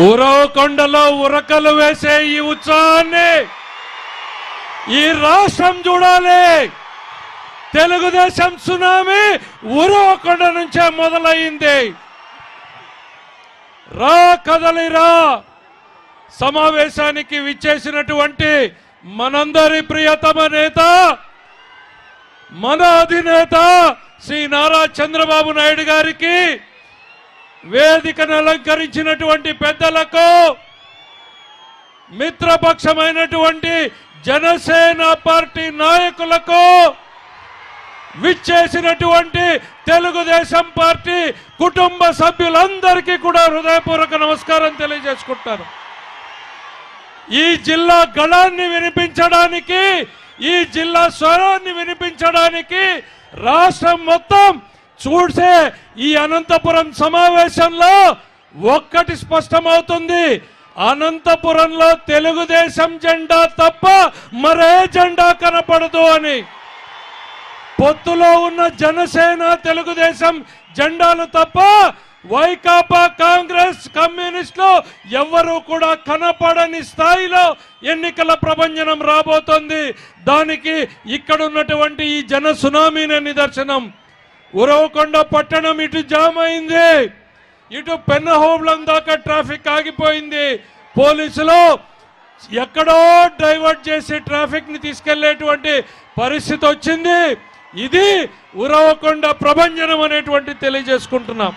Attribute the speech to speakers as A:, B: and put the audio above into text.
A: ఉరవకొండలో ఉరకలు వేసే ఈ ఉత్సాహాన్ని ఈ రాష్ట్రం చూడాలి. తెలుగుదేశం సునామీ ఉరవకొండ నుంచే మొదలైంది. రా కదలిరా సమావేశానికి విచ్చేసినటువంటి మనందరి ప్రియతమ నేత మన అధినేత శ్రీ నారా చంద్రబాబు నాయుడు గారికి వేదికను అలంకరించినటువంటి పెద్దలకు మిత్రపక్షమైనటువంటి జనసేన పార్టీ నాయకులకు విచ్చేసినటువంటి తెలుగుదేశం పార్టీ కుటుంబ సభ్యులందరికీ కూడా హృదయపూర్వక నమస్కారం తెలియజేసుకుంటాను. ఈ జిల్లా గళాన్ని వినిపించడానికి ఈ జిల్లా స్వరాన్ని వినిపించడానికి రాష్ట్రం మొత్తం చూసే ఈ అనంతపురం సమావేశంలో ఒక్కటి స్పష్టమవుతుంది. అనంతపురంలో తెలుగుదేశం జెండా తప్ప మరే జెండా కనపడదు అని. పొత్తులో ఉన్న జనసేన తెలుగుదేశం జెండాలు తప్ప వైకాపా కాంగ్రెస్ కమ్యూనిస్టులు ఎవ్వరూ కూడా కనపడని స్థాయిలో ఎన్నికల ప్రభంజనం రాబోతోంది. దానికి ఇక్కడ ఉన్నటువంటి ఈ జన సునామీనే నిదర్శనం. ఉరవకొండ పట్టణం ఇటు జామ్ అయింది. ఇటు పెన్నహోబ్లం దాకా ట్రాఫిక్ ఆగిపోయింది. పోలీసులు ఎక్కడో డైవర్ట్ చేసి ట్రాఫిక్ని తీసుకెళ్ళేటువంటి పరిస్థితి వచ్చింది. ఇది ఉరవకొండ ప్రభంజనం అనేటువంటి తెలియజేసుకుంటున్నాం.